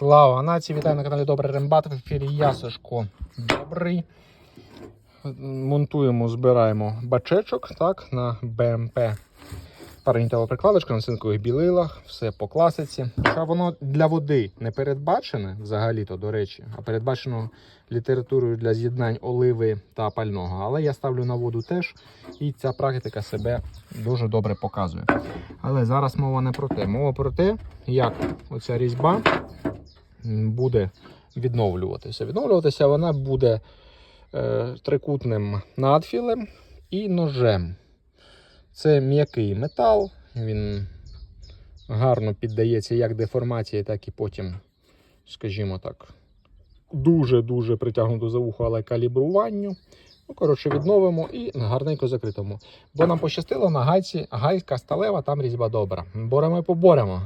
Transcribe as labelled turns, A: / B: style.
A: Слава нації! Вітаю на каналі Добрий Рембат. В ефірі я Сашко Добрий. Монтуємо, збираємо бачечок так, на БМП. Паранітова прикладочка на цинкових білилах, все по класиці. Хоча воно для води не передбачене взагалі-то, до речі, а передбачено літературою для з'єднань оливи та пального. Але я ставлю на воду теж, і ця практика себе дуже добре показує. Але зараз мова не про те. Мова про те, як оця різьба буде відновлюватися. Відновлюватися вона буде е, трикутним надфілем і ножем. Це м'який метал, він гарно піддається як деформації, так і потім, скажімо так, дуже-дуже притягнуто за вухо, але калібруванню. Ну, коротше, відновимо і гарненько закритому. Бо нам пощастило на гайці, гайка сталева, там різьба добра. Боремо поборемо.